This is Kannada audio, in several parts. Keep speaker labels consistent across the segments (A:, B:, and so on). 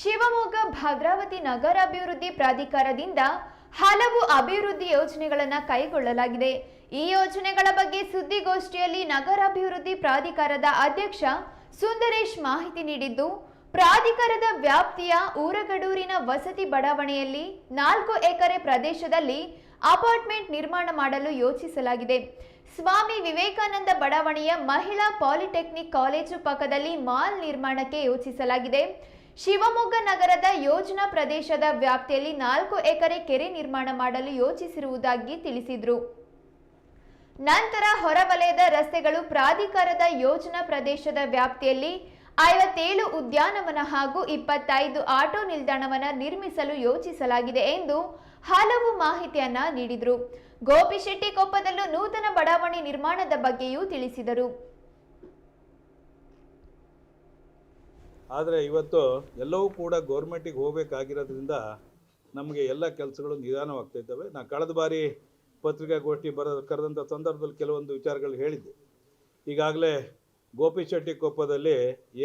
A: ಶಿವಮೊಗ್ಗ ಭದ್ರಾವತಿ ನಗರಾಭಿವೃದ್ಧಿ ಪ್ರಾಧಿಕಾರದಿಂದ ಹಲವು ಅಭಿವೃದ್ಧಿ ಯೋಜನೆಗಳನ್ನು ಕೈಗೊಳ್ಳಲಾಗಿದೆ. ಈ ಯೋಜನೆಗಳ ಬಗ್ಗೆ ಸುದ್ದಿಗೋಷ್ಠಿಯಲ್ಲಿ ನಗರಾಭಿವೃದ್ಧಿ ಪ್ರಾಧಿಕಾರದ ಅಧ್ಯಕ್ಷ ಸುಂದರೇಶ್ ಮಾಹಿತಿ ನೀಡಿದ್ದು, ಪ್ರಾಧಿಕಾರದ ವ್ಯಾಪ್ತಿಯ ಊರಗಡೂರಿನ ವಸತಿ ಬಡಾವಣೆಯಲ್ಲಿ ನಾಲ್ಕು ಎಕರೆ ಪ್ರದೇಶದಲ್ಲಿ ಅಪಾರ್ಟ್ಮೆಂಟ್ ನಿರ್ಮಾಣ ಮಾಡಲು ಯೋಚಿಸಲಾಗಿದೆ. ಸ್ವಾಮಿ ವಿವೇಕಾನಂದ ಬಡಾವಣೆಯ ಮಹಿಳಾ ಪಾಲಿಟೆಕ್ನಿಕ್ ಕಾಲೇಜು ಪಕ್ಕದಲ್ಲಿ ಮಾಲ್ ನಿರ್ಮಾಣಕ್ಕೆ ಯೋಚಿಸಲಾಗಿದೆ. ಶಿವಮೊಗ್ಗ ನಗರದ ಯೋಜನಾ ಪ್ರದೇಶದ ವ್ಯಾಪ್ತಿಯಲ್ಲಿ ನಾಲ್ಕು ಎಕರೆ ಕೆರೆ ನಿರ್ಮಾಣ ಮಾಡಲು ಯೋಚಿಸಿರುವುದಾಗಿ ತಿಳಿಸಿದರು. ನಂತರ ಹೊರವಲಯದ ರಸ್ತೆಗಳು ಪ್ರಾಧಿಕಾರದ ಯೋಜನಾ ಪ್ರದೇಶದ ವ್ಯಾಪ್ತಿಯಲ್ಲಿ ಐವತ್ತೇಳು ಉದ್ಯಾನವನ ಹಾಗೂ ಇಪ್ಪತ್ತೈದು ಆಟೋ ನಿಲ್ದಾಣವನ್ನು ನಿರ್ಮಿಸಲು ಯೋಚಿಸಲಾಗಿದೆ ಎಂದು ಹಲವು ಮಾಹಿತಿಯನ್ನ ನೀಡಿದರು. ಗೋಪಿಶೆಟ್ಟಿಕೊಪ್ಪದಲ್ಲೂ ನೂತನ ಬಡಾವಣೆ ನಿರ್ಮಾಣದ ಬಗ್ಗೆಯೂ ತಿಳಿಸಿದರು.
B: ಆದರೆ ಇವತ್ತು ಎಲ್ಲವೂ ಕೂಡ ಗೌರ್ಮೆಂಟಿಗೆ ಹೋಗಬೇಕಾಗಿರೋದ್ರಿಂದ ನಮಗೆ ಎಲ್ಲ ಕೆಲಸಗಳು ನಿಧಾನವಾಗ್ತಾ ಇದ್ದಾವೆ. ನಾನು ಕಳೆದ ಬಾರಿ ಪತ್ರಿಕಾಗೋಷ್ಠಿ ಬರ ಕರೆದಂಥ ಸಂದರ್ಭದಲ್ಲಿ ಕೆಲವೊಂದು ವಿಚಾರಗಳು ಹೇಳಿದ್ದೆ. ಈಗಾಗಲೇ ಗೋಪಿಶೆಟ್ಟಿಕೊಪ್ಪದಲ್ಲಿ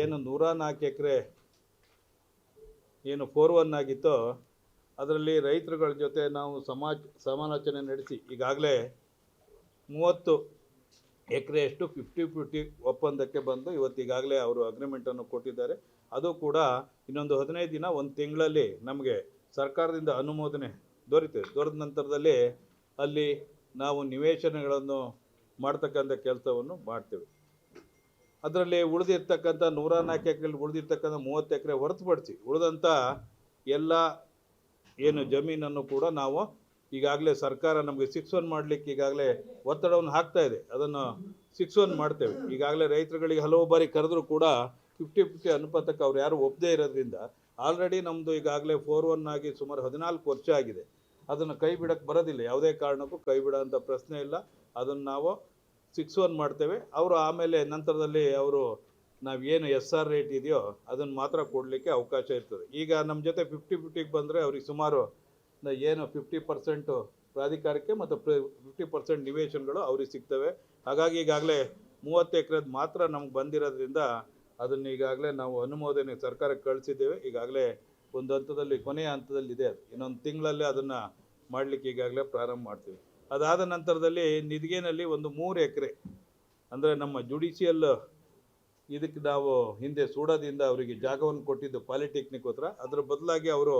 B: ಏನು ನೂರ ನಾಲ್ಕು ಎಕರೆ ಏನು ಫೋರ್ ಒನ್ ಆಗಿತ್ತೋ, ಅದರಲ್ಲಿ ರೈತರುಗಳ ಜೊತೆ ನಾವು ಸಮಾಜ, ಸಮಾಲೋಚನೆ ನಡೆಸಿ ಈಗಾಗಲೇ ಮೂವತ್ತು ಎಕರೆಯಷ್ಟು ಫಿಫ್ಟಿ ಫಿಫ್ಟಿ ಒಪ್ಪಂದಕ್ಕೆ ಬಂದು ಇವತ್ತಿಗಾಗಲೇ ಅವರು ಅಗ್ರಿಮೆಂಟನ್ನು ಕೊಟ್ಟಿದ್ದಾರೆ. ಅದು ಕೂಡ ಇನ್ನೊಂದು ಹದಿನೈದು ದಿನ, ಒಂದು ತಿಂಗಳಲ್ಲಿ ನಮಗೆ ಸರ್ಕಾರದಿಂದ ಅನುಮೋದನೆ ದೊರೀತದೆ ದೊರೆದ ನಂತರದಲ್ಲಿ ಅಲ್ಲಿ ನಾವು ನಿವೇಶನಗಳನ್ನು ಮಾಡ್ತಕ್ಕಂಥ ಕೆಲಸವನ್ನು ಮಾಡ್ತೇವೆ. ಅದರಲ್ಲಿ ಉಳಿದಿರ್ತಕ್ಕಂಥ ನೂರ ನಾಲ್ಕು ಎಕರೆ ಉಳಿದಿರ್ತಕ್ಕಂಥ ಮೂವತ್ತು ಎಕರೆ ಹೊರತುಪಡಿಸಿ ಉಳಿದಂಥ ಎಲ್ಲ ಏನು ಜಮೀನನ್ನು ಕೂಡ ನಾವು ಈಗಾಗಲೇ ಸರ್ಕಾರ ನಮಗೆ ಸಿಕ್ಸ್ ಒನ್ ಮಾಡಲಿಕ್ಕೆ ಈಗಾಗಲೇ ಒತ್ತಡವನ್ನು ಹಾಕ್ತಾ ಇದೆ. ಅದನ್ನು ಸಿಕ್ಸ್ ಒನ್ ಮಾಡ್ತೇವೆ. ಈಗಾಗಲೇ ರೈತರುಗಳಿಗೆ ಹಲವು ಬಾರಿ ಕರೆದರೂ ಕೂಡ ಫಿಫ್ಟಿ ಫಿಫ್ಟಿ ಅನುಪಾತಕ್ಕೆ ಅವ್ರು ಯಾರು ಒಪ್ಪದೇ ಇರೋದ್ರಿಂದ ಆಲ್ರೆಡಿ ನಮ್ಮದು ಈಗಾಗಲೇ ಫೋರ್ ಒನ್ ಆಗಿ ಸುಮಾರು ಹದಿನಾಲ್ಕು ವರ್ಷ ಆಗಿದೆ. ಅದನ್ನು ಕೈ ಬಿಡಕ್ಕೆ ಬರೋದಿಲ್ಲ. ಯಾವುದೇ ಕಾರಣಕ್ಕೂ ಕೈ ಬಿಡೋಂಥ ಪ್ರಶ್ನೆ ಇಲ್ಲ. ಅದನ್ನು ನಾವು ಸಿಕ್ಸ್ ಒನ್ ಮಾಡ್ತೇವೆ. ಅವರು ಆಮೇಲೆ ನಂತರದಲ್ಲಿ ಅವರು ನಾವು ಏನು ಎಸ್ ಆರ್ ರೇಟ್ ಇದೆಯೋ ಅದನ್ನು ಮಾತ್ರ ಕೊಡಲಿಕ್ಕೆ ಅವಕಾಶ ಇರ್ತದೆ. ಈಗ ನಮ್ಮ ಜೊತೆ ಫಿಫ್ಟಿ ಫಿಫ್ಟಿಗೆ ಬಂದರೆ ಅವ್ರಿಗೆ ಸುಮಾರು ಏನು ಫಿಫ್ಟಿ ಪರ್ಸೆಂಟು ಪ್ರಾಧಿಕಾರಕ್ಕೆ ಮತ್ತು ಫಿಫ್ಟಿ ಪರ್ಸೆಂಟ್ ನಿವೇಶನಗಳು ಅವ್ರಿಗೆ ಸಿಗ್ತವೆ. ಹಾಗಾಗಿ ಈಗಾಗಲೇ ಮೂವತ್ತು ಎಕರೆದು ಮಾತ್ರ ನಮ್ಗೆ ಬಂದಿರೋದ್ರಿಂದ ಅದನ್ನು ಈಗಾಗಲೇ ನಾವು ಅನುಮೋದನೆ ಸರ್ಕಾರಕ್ಕೆ ಕಳಿಸಿದ್ದೇವೆ. ಈಗಾಗಲೇ ಒಂದು ಹಂತದಲ್ಲಿ, ಕೊನೆಯ ಹಂತದಲ್ಲಿ ಇದೆ ಅದು. ಇನ್ನೊಂದು ತಿಂಗಳಲ್ಲಿ ಅದನ್ನು ಮಾಡಲಿಕ್ಕೆ ಈಗಾಗಲೇ ಪ್ರಾರಂಭ ಮಾಡ್ತೀವಿ. ಅದಾದ ನಂತರದಲ್ಲಿ ನಿಧಿಗೆನಲ್ಲಿ ಒಂದು ಮೂರು ಎಕರೆ, ಅಂದರೆ ನಮ್ಮ ಜುಡಿಷಿಯಲ್ ಇದಕ್ಕೆ ನಾವು ಹಿಂದೆ ಸೂಡದಿಂದ ಅವರಿಗೆ ಜಾಗವನ್ನು ಕೊಟ್ಟಿದ್ದು ಪಾಲಿಟೆಕ್ನಿಕ್ ಹತ್ರ. ಅದರ ಬದಲಾಗಿ ಅವರು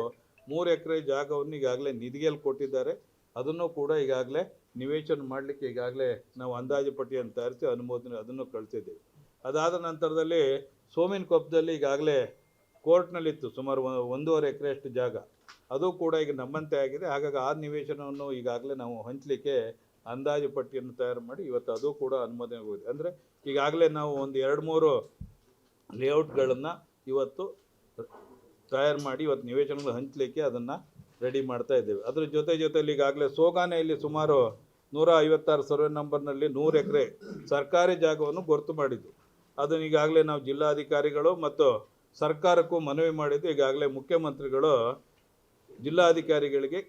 B: ಮೂರು ಎಕರೆ ಜಾಗವನ್ನು ಈಗಾಗಲೇ ನಿಧಿಗೆಯಲ್ಲಿ ಕೊಟ್ಟಿದ್ದಾರೆ. ಅದನ್ನು ಕೂಡ ಈಗಾಗಲೇ ನಿವೇಶನ ಮಾಡಲಿಕ್ಕೆ ಈಗಾಗಲೇ ನಾವು ಅಂದಾಜು ಪಟ್ಟಿಯನ್ನು ತಯಾರಿಸಿ ಅನುಮೋದನೆ ಅದನ್ನು ಕಳಿಸಿದ್ದೇವೆ. ಅದಾದ ನಂತರದಲ್ಲಿ ಸೋಮಿನ ಕೊಪ್ಪದಲ್ಲಿ ಈಗಾಗಲೇ ಕೋರ್ಟ್ನಲ್ಲಿತ್ತು ಸುಮಾರು ಒಂದೂವರೆ ಒಂದೂವರೆ ಎಕರೆಯಷ್ಟು ಜಾಗ. ಅದು ಕೂಡ ಈಗ ನಮ್ಮಂತೆ ಆಗಿದೆ. ಹಾಗಾಗಿ ಆ ನಿವೇಶನವನ್ನು ಈಗಾಗಲೇ ನಾವು ಹಂಚಲಿಕ್ಕೆ ಅಂದಾಜು ಪಟ್ಟಿಯನ್ನು ತಯಾರು ಮಾಡಿ ಇವತ್ತು ಅದು ಕೂಡ ಅನುಮೋದನೆ ಹೋಗಿದೆ ಅಂದರೆ ಈಗಾಗಲೇ ನಾವು ಒಂದು ಎರಡು ಮೂರು ಲೇಔಟ್ಗಳನ್ನು ಇವತ್ತು ತಯಾರು ಮಾಡಿ ಇವತ್ತು ನಿವೇಶನಗಳು ಹಂಚಲಿಕ್ಕೆ ಅದನ್ನು ರೆಡಿ ಮಾಡ್ತಾ ಇದ್ದೇವೆ. ಅದರ ಜೊತೆ ಜೊತೆಯಲ್ಲಿ ಈಗಾಗಲೇ ಸೋಗಾನೆಯಲ್ಲಿ ಸುಮಾರು ನೂರ ಐವತ್ತಾರು ಸರ್ವೆ ನಂಬರ್ನಲ್ಲಿ ನೂರು ಎಕರೆ ಸರ್ಕಾರಿ ಜಾಗವನ್ನು ಗುರುತು ಮಾಡಿದ್ದು. ಅದನ್ನು ಈಗಾಗಲೇ ನಾವು ಜಿಲ್ಲಾಧಿಕಾರಿಗಳು ಮತ್ತು ಸರ್ಕಾರಕ್ಕೂ ಮನವಿ ಮಾಡಿದ್ದು ಈಗಾಗಲೇ ಮುಖ್ಯಮಂತ್ರಿಗಳು ಜಿಲ್ಲಾಧಿಕಾರಿಗಳಿಗೆ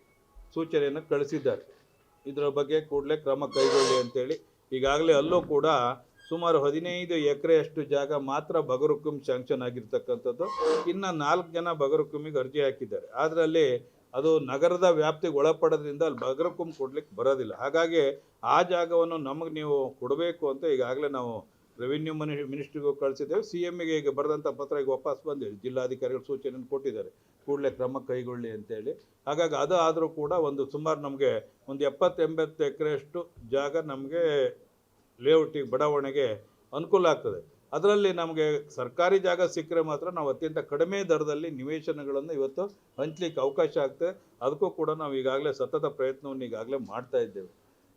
B: ಸೂಚನೆಯನ್ನು ಕಳಿಸಿದ್ದಾರೆ. ಇದರ ಬಗ್ಗೆ ಕೂಡಲೇ ಕ್ರಮ ಕೈಗೊಳ್ಳಿ ಅಂತೇಳಿ ಈಗಾಗಲೇ ಅಲ್ಲೂ ಕೂಡ ಸುಮಾರು ಹದಿನೈದು ಎಕರೆಯಷ್ಟು ಜಾಗ ಮಾತ್ರ ಬಗರುಕುಂ ಶಾಂಕ್ಷನ್ ಆಗಿರ್ತಕ್ಕಂಥದ್ದು. ಇನ್ನು ನಾಲ್ಕು ಜನ ಬಗರುಕುಮಿಗೆ ಅರ್ಜಿ ಹಾಕಿದ್ದಾರೆ. ಅದರಲ್ಲಿ ಅದು ನಗರದ ವ್ಯಾಪ್ತಿಗೆ ಒಳಪಡೋದ್ರಿಂದ ಅಲ್ಲಿ ಬಗರುಕುಂ ಕೊಡ್ಲಿಕ್ಕೆ ಬರೋದಿಲ್ಲ. ಹಾಗಾಗಿ ಆ ಜಾಗವನ್ನು ನಮಗೆ ನೀವು ಕೊಡಬೇಕು ಅಂತ ಈಗಾಗಲೇ ನಾವು ರೆವಿನ್ಯೂ ಮನಿ ಮಿನಿಸ್ಟ್ರಿಗೂ ಕಳಿಸಿದ್ದೇವೆ. ಸಿ ಎಮ್ಗೆ ಈಗ ಬರೆದಂಥ ಪತ್ರ ಈಗ ವಾಪಸ್ ಬಂದಿದೆ. ಜಿಲ್ಲಾಧಿಕಾರಿಗಳು ಸೂಚನೆಯನ್ನು ಕೊಟ್ಟಿದ್ದಾರೆ. ಕೂಡಲೇ ಕ್ರಮ ಕೈಗೊಳ್ಳಿ ಅಂತೇಳಿ. ಹಾಗಾಗಿ ಅದು ಆದರೂ ಕೂಡ ಒಂದು ಸುಮಾರು ನಮಗೆ ಒಂದು ಎಪ್ಪತ್ತು ಎಂಬತ್ತು ಎಕರೆಯಷ್ಟು ಜಾಗ ನಮಗೆ ಲೇಔಟಿಗೆ ಬಡಾವಣೆಗೆ ಅನುಕೂಲ ಆಗ್ತದೆ. ಅದರಲ್ಲಿ ನಮಗೆ ಸರ್ಕಾರಿ ಜಾಗ ಸಿಕ್ಕರೆ ಮಾತ್ರ ನಾವು ಅತ್ಯಂತ ಕಡಿಮೆ ದರದಲ್ಲಿ ನಿವೇಶನಗಳನ್ನು ಇವತ್ತು ಹಂಚಲಿಕ್ಕೆ ಅವಕಾಶ ಆಗ್ತದೆ. ಅದಕ್ಕೂ ಕೂಡ ನಾವು ಈಗಾಗಲೇ ಸತತ ಪ್ರಯತ್ನವನ್ನು ಈಗಾಗಲೇ ಮಾಡ್ತಾ ಇದ್ದೇವೆ.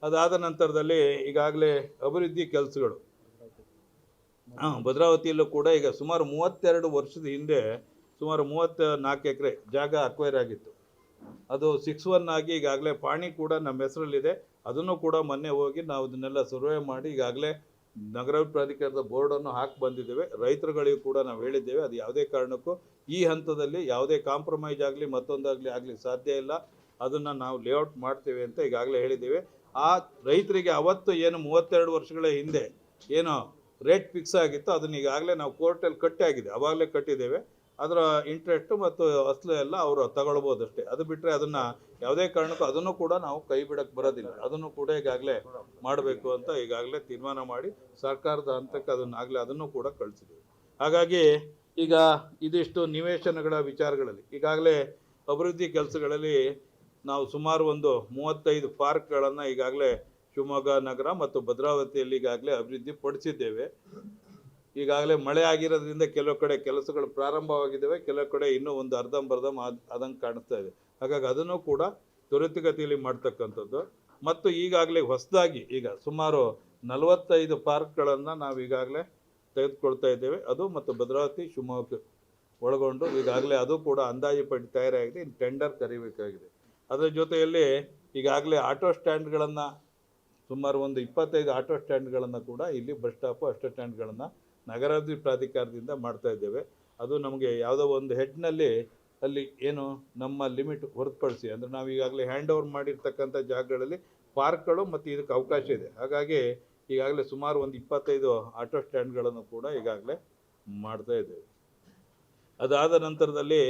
B: ಅದಾದ ನಂತರದಲ್ಲಿ ಈಗಾಗಲೇ ಅಭಿವೃದ್ಧಿ ಕೆಲಸಗಳು. ಹಾಂ, ಭದ್ರಾವತಿಯಲ್ಲೂ ಕೂಡ ಈಗ ಸುಮಾರು ಮೂವತ್ತೆರಡು ವರ್ಷದ ಹಿಂದೆ ಸುಮಾರು ಮೂವತ್ತ ನಾಲ್ಕು ಎಕರೆ ಜಾಗ ಅಕ್ವೈರ್ ಆಗಿತ್ತು. ಅದು ಸಿಕ್ಸ್ ಒನ್ ಆಗಿ ಈಗಾಗಲೇ ಪಾಣಿ ಕೂಡ ನಮ್ಮ ಹೆಸರಲ್ಲಿದೆ. ಅದನ್ನು ಕೂಡ ಮೊನ್ನೆ ಹೋಗಿ ನಾವು ಅದನ್ನೆಲ್ಲ ಸರ್ವೆ ಮಾಡಿ ಈಗಾಗಲೇ ನಗರ ಪ್ರಾಧಿಕಾರದ ಬೋರ್ಡನ್ನು ಹಾಕಿ ಬಂದಿದ್ದೇವೆ. ರೈತರುಗಳಿಗೂ ಕೂಡ ನಾವು ಹೇಳಿದ್ದೇವೆ. ಅದು ಯಾವುದೇ ಕಾರಣಕ್ಕೂ ಈ ಹಂತದಲ್ಲಿ ಯಾವುದೇ ಕಾಂಪ್ರಮೈಸ್ ಆಗಲಿ, ಮತ್ತೊಂದಾಗಲಿ ಆಗಲಿ ಸಾಧ್ಯ ಇಲ್ಲ. ಅದನ್ನು ನಾವು ಲೇಔಟ್ ಮಾಡ್ತೇವೆ ಅಂತ ಈಗಾಗಲೇ ಹೇಳಿದ್ದೇವೆ. ಆ ರೈತರಿಗೆ ಅವತ್ತು ಏನು ಮೂವತ್ತೆರಡು ವರ್ಷಗಳ ಹಿಂದೆ ಏನು ರೇಟ್ ಫಿಕ್ಸ್ ಆಗಿತ್ತು ಅದನ್ನ ಈಗಾಗಲೇ ನಾವು ಕೋರ್ಟಲ್ಲಿ ಕಟ್ಟಿ ಆಗಿದೆ. ಅವಾಗಲೇ ಕಟ್ಟಿದ್ದೇವೆ. ಅದರ ಇಂಟ್ರೆಸ್ಟು ಮತ್ತು ಅಸಲು ಎಲ್ಲ ಅವರು ತಗೊಳ್ಬೋದು ಅಷ್ಟೇ ಅದು ಬಿಟ್ಟರೆ ಅದನ್ನು ಯಾವುದೇ ಕಾರಣಕ್ಕೂ ಅದನ್ನು ಕೂಡ ನಾವು ಕೈ ಬಿಡಕ್ಕೆ ಬರೋದಿಲ್ಲ. ಅದನ್ನು ಕೂಡ ಈಗಾಗಲೇ ಮಾಡಬೇಕು ಅಂತ ಈಗಾಗಲೇ ತೀರ್ಮಾನ ಮಾಡಿ ಸರ್ಕಾರದ ಹಂತಕ್ಕೆ ಅದನ್ನು ಆಗಲೇ ಅದನ್ನು ಕೂಡ ಕಳಿಸಿದ್ದೀವಿ. ಹಾಗಾಗಿ ಈಗ ಇದಿಷ್ಟು ನಿವೇಶನಗಳ ವಿಚಾರಗಳಲ್ಲಿ ಈಗಾಗಲೇ ಅಭಿವೃದ್ಧಿ ಕೆಲಸಗಳಲ್ಲಿ ನಾವು ಸುಮಾರು ಒಂದು ಮೂವತ್ತೈದು ಪಾರ್ಕ್ಗಳನ್ನು ಈಗಾಗಲೇ ಶಿವಮೊಗ್ಗ ನಗರ ಮತ್ತು ಭದ್ರಾವತಿಯಲ್ಲಿ ಈಗಾಗಲೇ ಅಭಿವೃದ್ಧಿ ಪಡಿಸಿದ್ದೇವೆ. ಈಗಾಗಲೇ ಮಳೆ ಆಗಿರೋದ್ರಿಂದ ಕೆಲವು ಕಡೆ ಕೆಲಸಗಳು ಪ್ರಾರಂಭವಾಗಿದ್ದಾವೆ, ಕೆಲವು ಕಡೆ ಇನ್ನೂ ಒಂದು ಅರ್ಧಂಬರ್ಧಂ ಅದಂಗೆ ಕಾಣಿಸ್ತಾ ಇದೆ. ಹಾಗಾಗಿ ಅದನ್ನು ಕೂಡ ತ್ವರಿತಗತಿಯಲ್ಲಿ ಮಾಡ್ತಕ್ಕಂಥದ್ದು. ಮತ್ತು ಈಗಾಗಲೇ ಹೊಸದಾಗಿ ಈಗ ಸುಮಾರು ನಲವತ್ತೈದು ಪಾರ್ಕ್ಗಳನ್ನು ನಾವು ಈಗಾಗಲೇ ತೆಗೆದುಕೊಳ್ತಾ ಇದ್ದೇವೆ. ಅದು ಮತ್ತು ಭದ್ರಾವತಿ, ಶಿವಮೊಗ್ಗ ಒಳಗೊಂಡು ಈಗಾಗಲೇ ಅದು ಕೂಡ ಅಂದಾಜು ಪಟ್ಟಿ ತಯಾರಾಗಿದೆ. ಇನ್ನು ಟೆಂಡರ್ ಕರಿಬೇಕಾಗಿದೆ. ಅದರ ಜೊತೆಯಲ್ಲಿ ಈಗಾಗಲೇ ಆಟೋ ಸ್ಟ್ಯಾಂಡ್ಗಳನ್ನು ಸುಮಾರು ಒಂದು ಇಪ್ಪತ್ತೈದು ಆಟೋ ಸ್ಟ್ಯಾಂಡ್ಗಳನ್ನು ಕೂಡ ಇಲ್ಲಿ ಬಸ್ ಸ್ಟಾಪು, ಅಷ್ಟೋ ಸ್ಟ್ಯಾಂಡ್ಗಳನ್ನು ನಗರಾಭಿವೃದ್ಧಿ ಪ್ರಾಧಿಕಾರದಿಂದ ಮಾಡ್ತಾ ಇದ್ದೇವೆ. ಅದು ನಮಗೆ ಯಾವುದೋ ಒಂದು ಹೆಡ್ನಲ್ಲಿ ಅಲ್ಲಿ ಏನು ನಮ್ಮ ಲಿಮಿಟ್ ಹೊರತುಪಡಿಸಿ, ಅಂದರೆ ನಾವು ಈಗಾಗಲೇ ಹ್ಯಾಂಡ್ ಓವರ್ ಮಾಡಿರ್ತಕ್ಕಂಥ ಜಾಗಗಳಲ್ಲಿ ಪಾರ್ಕ್ಗಳು ಮತ್ತು ಇದಕ್ಕೆ ಅವಕಾಶ ಇದೆ. ಹಾಗಾಗಿ ಈಗಾಗಲೇ ಸುಮಾರು ಒಂದು ಇಪ್ಪತ್ತೈದು ಆಟೋ ಸ್ಟ್ಯಾಂಡ್ಗಳನ್ನು ಕೂಡ ಈಗಾಗಲೇ ಮಾಡ್ತಾ ಇದ್ದೇವೆ. ಅದಾದ ನಂತರದಲ್ಲಿ